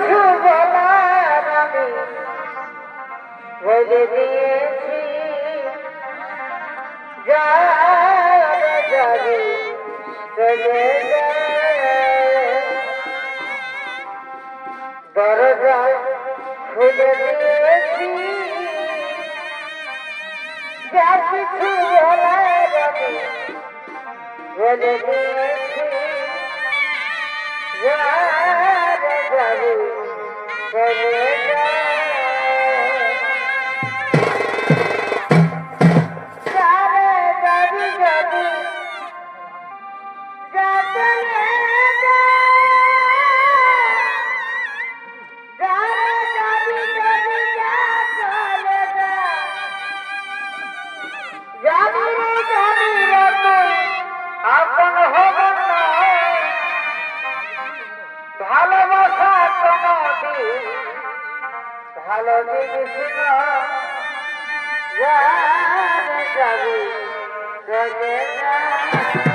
কিছু বলার আমি বলে দিয়েছি, যারে যাবি চলে দরজা খুলে দিয়েছি যা কিছু বলার আমি বলে দিয়েছি যাবি যাবি যাবি যা ভালোবাসা কোনো ভালো জিনিস না যাবি চলে যা